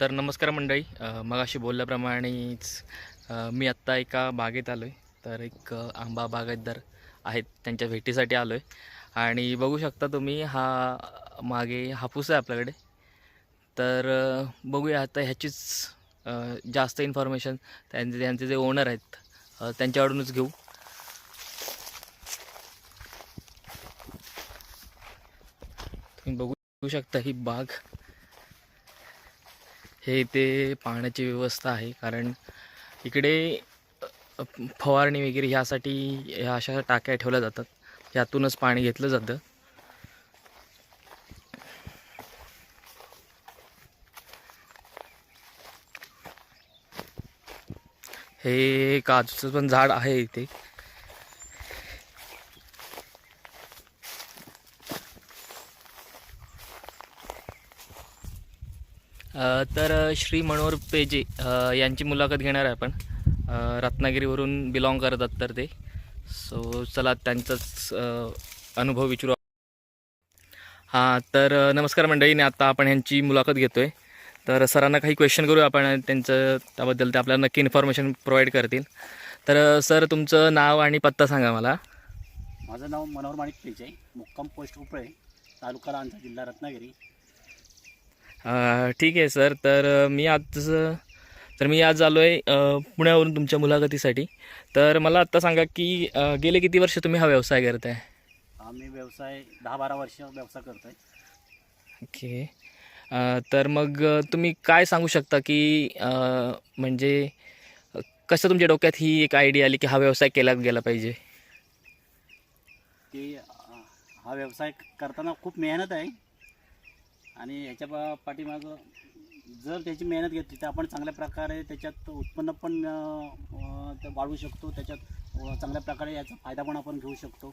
तर नमस्कार मंडळी. अ, मगाशी बोलल्याप्रमाणेच मी आत्ता एका बागेत आलो आहे तर एक आंबा बागायतदार आहेत त्यांच्या भेटीसाठी आलो आहे आणि बघू शकता तुम्ही हा मागे हापूस आहे आपल्याकडे. तर बघूया आता ह्याचीच जास्त इन्फॉर्मेशन त्यांचे त्यांचे जे ओनर आहेत त्यांच्याकडूनच घेऊ. तुम्ही बघू शकता ही बाग. हे इथे पाण्याची व्यवस्था आहे कारण इकडे फवारणी वगैरे ह्यासाठी ह्या अशा टाक्या ठेवल्या जातात. यातूनच पाणी घेतलं जातं. हे काजूचं पण झाड आहे इथे. तर श्री मनोहर पेजे यांची मुलाखत घेणार आहे आपण. रत्नागिरीवरून बिलॉंग करतात तर ते. सो चला त्यांचाच अनुभव विचारू. हां तर नमस्कार मंडळीने आता आपण यांची मुलाखत घेतो आहे तर सरांना काही क्वेश्चन करू आपण त्यांचं त्याबद्दल ते आपल्याला नक्की इन्फॉर्मेशन प्रोव्हाइड करतील. तर सर तुमचं नाव आणि पत्ता सांगा मला. माझं नाव मनोहर माणिक पेजे मुक्काम पोस्ट उपळे तालुका लांजा जिल्हा रत्नागिरी. ठीक आहे सर. तर मी आज तर मी आज आलो आहे पुण्यावरून तुमच्या मुलाखतीसाठी. तर मला आत्ता सांगा की गेले किती वर्ष तुम्ही हा व्यवसाय करताय? आम्ही व्यवसाय दहा बारा वर्ष व्यवसाय करतो आहे ओके तर मग तुम्ही काय सांगू शकता की म्हणजे कसं तुमच्या डोक्यात ही एक आयडिया आली की हा व्यवसाय केला गेला पाहिजे? की हा व्यवसाय करताना खूप मेहनत आहे. आणि याच्या पा पाठीमागं जर त्याची मेहनत घेतली तर आपण चांगल्या प्रकारे त्याच्यात उत्पन्न पण वाढवू शकतो. त्याच्यात चांगल्या प्रकारे याचा फायदा पण आपण घेऊ शकतो.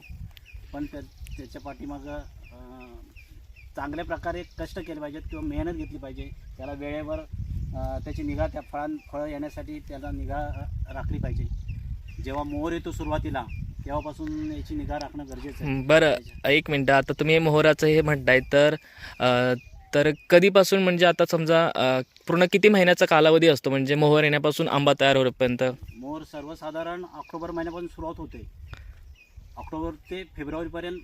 पण त्या त्याच्या पाठीमागं चांगल्या प्रकारे कष्ट केले पाहिजेत किंवा मेहनत घेतली पाहिजे. त्याला वेळेवर त्याची निगा त्या फळां फळं येण्यासाठी त्याला निगा राखली पाहिजे. जेव्हा मोहर येतो सुरुवातीला तेव्हापासून याची निगा राखणं गरजेचं आहे. बरं. एक मिनटं. आता तुम्ही मोहराचं हे म्हणताय तर तर कधीपासून म्हणजे आता समजा पूर्ण किती महिन्याचा कालावधी असतो? म्हणजे मोहर येण्यापासून आंबा तयार होईपर्यंत? मोहर सर्वसाधारण ऑक्टोबर महिन्यापासून सुरुवात होते. ऑक्टोबर ते फेब्रुवारीपर्यंत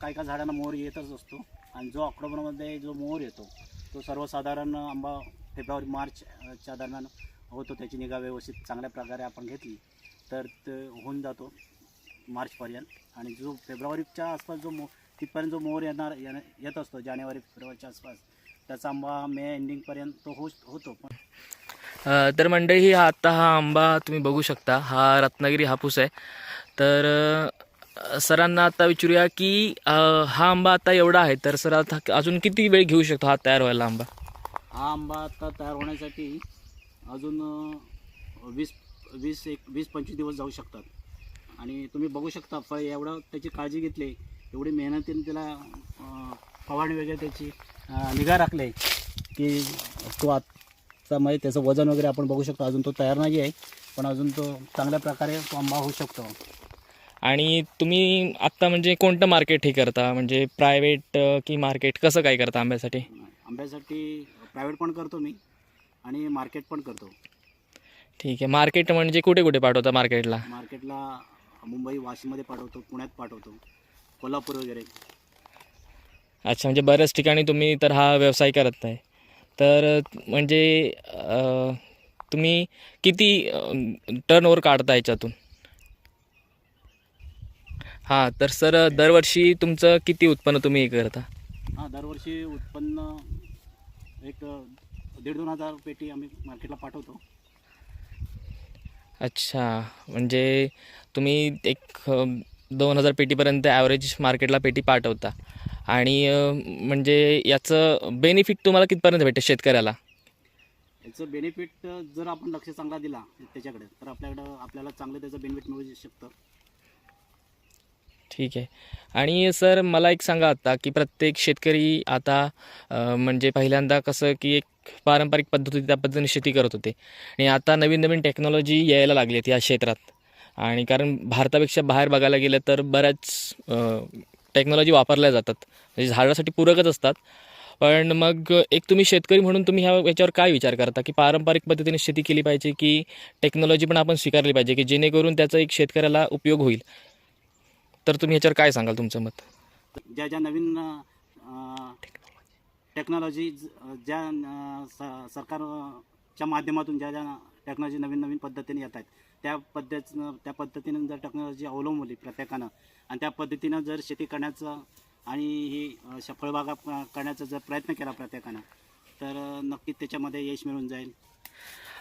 काही काही झाडांना मोहर येतच असतो. आणि जो ऑक्टोबरमध्ये जो मोहर येतो तो सर्वसाधारण आंबा फेब्रुवारी मार्चच्या दरम्यान होतो. त्याची निगा व्यवस्थित चांगल्या प्रकारे आपण घेतली तर ते होऊन जातो मार्चपर्यंत. आणि जो फेब्रुवारीच्या आसपास जो मो तिथपर्यंत जो मोर येणार येणं- येत असतो जानेवारी फेब्रुवारीच्या आसपास त्याचा आंबा मे एंडिंगपर्यंत तो हो होतो. पण तर मंडळी हा आत्ता हा आंबा तुम्ही बघू शकता. हा रत्नागिरी हापूस आहे. तर सरांना आता विचारूया की हा आंबा आता एवढा आहे. तर सर आता अजून किती वेळ घेऊ शकतो हा तयार व्हायला आंबा? हा आंबा आता तयार होण्यासाठी अजून वीस वीस एक वीस पंचवीस दिवस जाऊ शकतात. आणि तुम्ही बघू शकता फळ एवढं त्याची काळजी घेतली. एवढी मेहनतीने त्याला फवारणी वगैरे त्याची निगा राखले की तो आत्ता म्हणजे त्याचं वजन वगैरे आपण बघू शकतो. अजून तो तयार नाही आहे पण अजून तो चांगल्या प्रकारे तो आंबा होऊ शकतो. आणि तुम्ही आत्ता म्हणजे कोणतं मार्केट हे करता? म्हणजे प्रायव्हेट की मार्केट कसं काय करता आंब्यासाठी? आंब्यासाठी प्रायव्हेट पण करतो मी आणि मार्केट पण करतो. ठीक आहे. मार्केट म्हणजे कुठे कुठे पाठवता मार्केटला मार्केटला मुंबई वाशीमध्ये पाठवतो पुण्यात पाठवतो. कोल्हापूर वगैरे. अच्छा म्हणजे बऱ्याच ठिकाणी तुम्ही तर हा व्यवसाय करत आहे तर म्हणजे अ, तुम्ही किती टर्न ओव्हर काढता याच्यातून? हां तर सर दरवर्षी तुमचं किती उत्पन्न तुम्ही हे करता? हां दरवर्षी उत्पन्न एक दीड दोन हजार पेटी आम्ही मार्केटला पाठवतो. अच्छा म्हणजे तुम्ही एक अ, दोन हजार पेटीपर्यंत ॲव्हरेज मार्केटला पेटी पाठवता. आणि म्हणजे याचं बेनिफिट तुम्हाला कितपर्यंत भेटेल शेतकऱ्याला? याचं बेनिफिट जर आपण लक्ष चांगला दिला त्याच्याकडे तर आपल्याकडं आपल्याला चांगलं त्याचं बेनिफिट मिळू शकतं. ठीक आहे. आणि सर मला एक सांगा आता की प्रत्येक शेतकरी आता म्हणजे पहिल्यांदा कसं की एक पारंपरिक पद्धती त्या पद्धतीने शेती करत होते. आणि आता नवीन नवीन टेक्नॉलॉजी यायला लागली आहेत या क्षेत्रात. आणि कारण भारतापेक्षा बाहेर बघायला गेलं तर बऱ्याच टेक्नॉलॉजी वापरल्या जातात. म्हणजे झाडासाठी पूरकच असतात. पण मग एक तुम्ही शेतकरी म्हणून तुम्ही ह्या याच्यावर काय विचार करता? की पारंपरिक पद्धतीने शेती केली पाहिजे की टेक्नॉलॉजी पण आपण स्वीकारली पाहिजे की जेणेकरून त्याचा एक शेतकऱ्याला उपयोग होईल? तर तुम्ही ह्याच्यावर काय सांगाल तुमचं मत? ज्या ज्या नवीन टेक्नॉलॉजी ज्या सरकारच्या माध्यमातून ज्या ज्या टेक्नॉलॉजी नवीन नवीन पद्धतीने येत आहेत. त्या पद्धतीनं त्या पद्धतीनं जर टेक्नॉलॉजी अवलंबली प्रत्येकानं आणि त्या पद्धतीनं जर शेती करण्याचं आणि ही फळबागा करण्याचा जर प्रयत्न केला प्रत्येकानं तर नक्कीच त्याच्यामध्ये यश मिळून जाईल.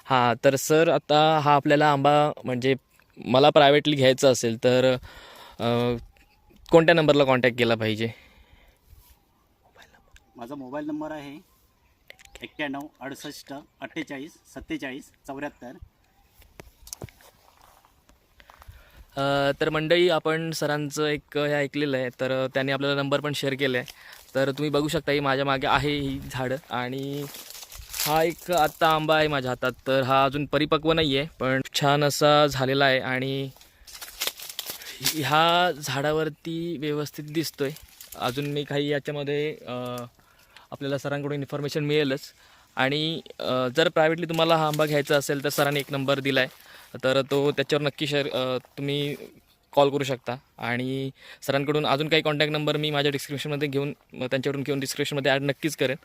हां तर सर आता हा आपल्याला आंबा म्हणजे मला प्रायव्हेटली घ्यायचा असेल तर कोणत्या नंबरला कॉन्टॅक्ट केला पाहिजे? माझा मोबाईल नंबर आहे. एक्क्याण्णव अडुसष्ट अठ्ठेचाळीस सत्तेचाळीस चौऱ्याहत्तर. अ, तर मंडळी आपण सरांचं एक हे ऐकलेलं आहे तर त्यांनी आपल्याला नंबर पण शेअर केला आहे तर तुम्ही बघू शकता ही माझ्या मागे आहे ही झाडं आणि हा एक आत्ता आंबा आहे माझ्या हातात. तर हा अजून परिपक्व नाही आहे पण छान असा झालेला आहे आणि ह्या झाडावरती व्यवस्थित दिसतोय. अजून मी काही याच्यामध्ये अ, आपल्याला सरांकडून इन्फॉर्मेशन मिळेलच. आणि जर प्रायव्हेटली तुम्हाला हा आंबा घ्यायचा असेल तर सरांनी एक नंबर दिला आहे तर तो त्याच्यावर नक्की शेअर तुम्ही कॉल करू शकता. आणि सरांकडून अजून काही कॉन्टॅक्ट नंबर मी माझ्या डिस्क्रिप्शनमध्ये घेऊन त्यांच्याकडून घेऊन डिस्क्रिप्शनमध्ये ॲड नक्कीच करेन.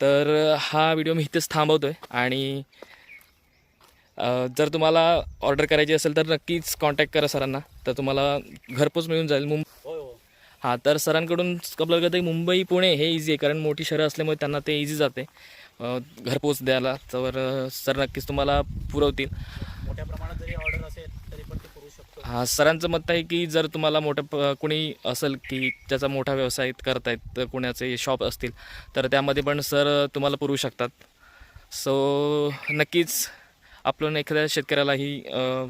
तर हा व्हिडिओ मी इथेच थांबवतो आहे आणि जर तुम्हाला ऑर्डर करायची असेल तर नक्कीच कॉन्टॅक्ट करा सरांना. तर तुम्हाला घरपोच मिळून जाईल. मुंबई हो तर सरांकडून आपल्याला कधी मुंबई पुणे हे इझी आहे. कारण मोठी शहरं असल्यामुळे त्यांना ते इझी जाते. घरपोच द्यायला. तर सर नक्कीच तुम्हाला पुरवतील. मोठ्या प्रमाणात जरी ऑर्डर असेल तरी पण ते करू शकतो. हा सरांचं मत आहे की जर तुम्हाला मोठं प कोणी असेल की त्याचा मोठा व्यवसाय करतायत तर कोणाचे शॉप असतील तर त्यामध्ये पण सर तुम्हाला पुरवू शकतात. सो नक्कीच आपण एखाद्या शेतकऱ्यालाही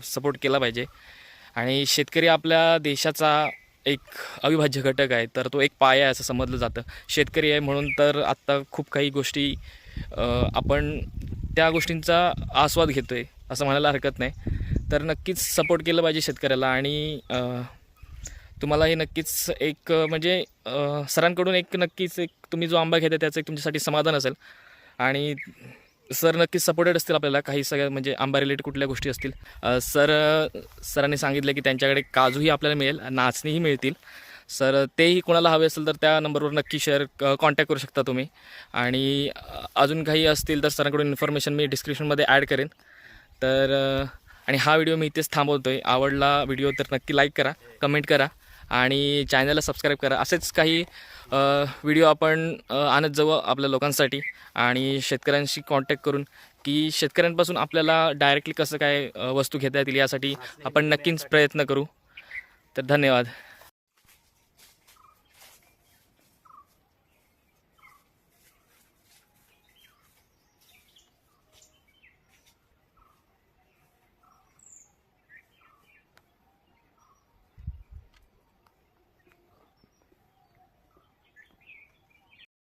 सपोर्ट केला पाहिजे. आणि शेतकरी आपल्या देशाचा एक अविभाज्य घटक आहे तर तो एक पाया आहे असं समजलं जातं. शेतकरी आहे म्हणून तर आत्ता खूप काही गोष्टी आपण त्या गोष्टींचा आस्वाद घेतो आहे असं म्हणायला हरकत नाही. तर नक्कीच सपोर्ट केलं पाहिजे शेतकऱ्याला आणि तुम्हाला हे नक्कीच एक म्हणजे सरांकडून एक नक्कीच एक तुम्ही जो आंबा घेता त्याचं एक तुमच्यासाठी समाधान असेल. आणि सर नक्कीच सपोर्टेड असतील आपल्याला. काही सगळ्या म्हणजे आंबा रिलेटेड कुठल्या गोष्टी असतील. सर सरांनी सांगितलं की त्यांच्याकडे काजूही आपल्याला मिळेल नाचणीही मिळतील. सर तेही कोणाला हवे असेल तर त्या नंबरवर नक्की शेअर कॉन्टॅक्ट करू शकता तुम्ही. आणि अजून काही असतील तर सरांकडून इन्फॉर्मेशन मी डिस्क्रिप्शनमध्ये ॲड करेन. तर आणि हा व्हिडिओ मी इथेच थांबवतो आहे आवडला व्हिडिओ तर नक्की लाईक करा कमेंट करा. आणि चॅनलला सबस्क्राईब करा. असेच काही व्हिडिओ आपण आणत जाऊ आपल्या लोकांसाठी. आणि शेतकऱ्यांशी कॉन्टॅक्ट करून की शेतकऱ्यांपासून आपल्याला डायरेक्टली कसं काय वस्तू घेता येतील यासाठी आपण नक्कीच प्रयत्न करू. तर धन्यवाद.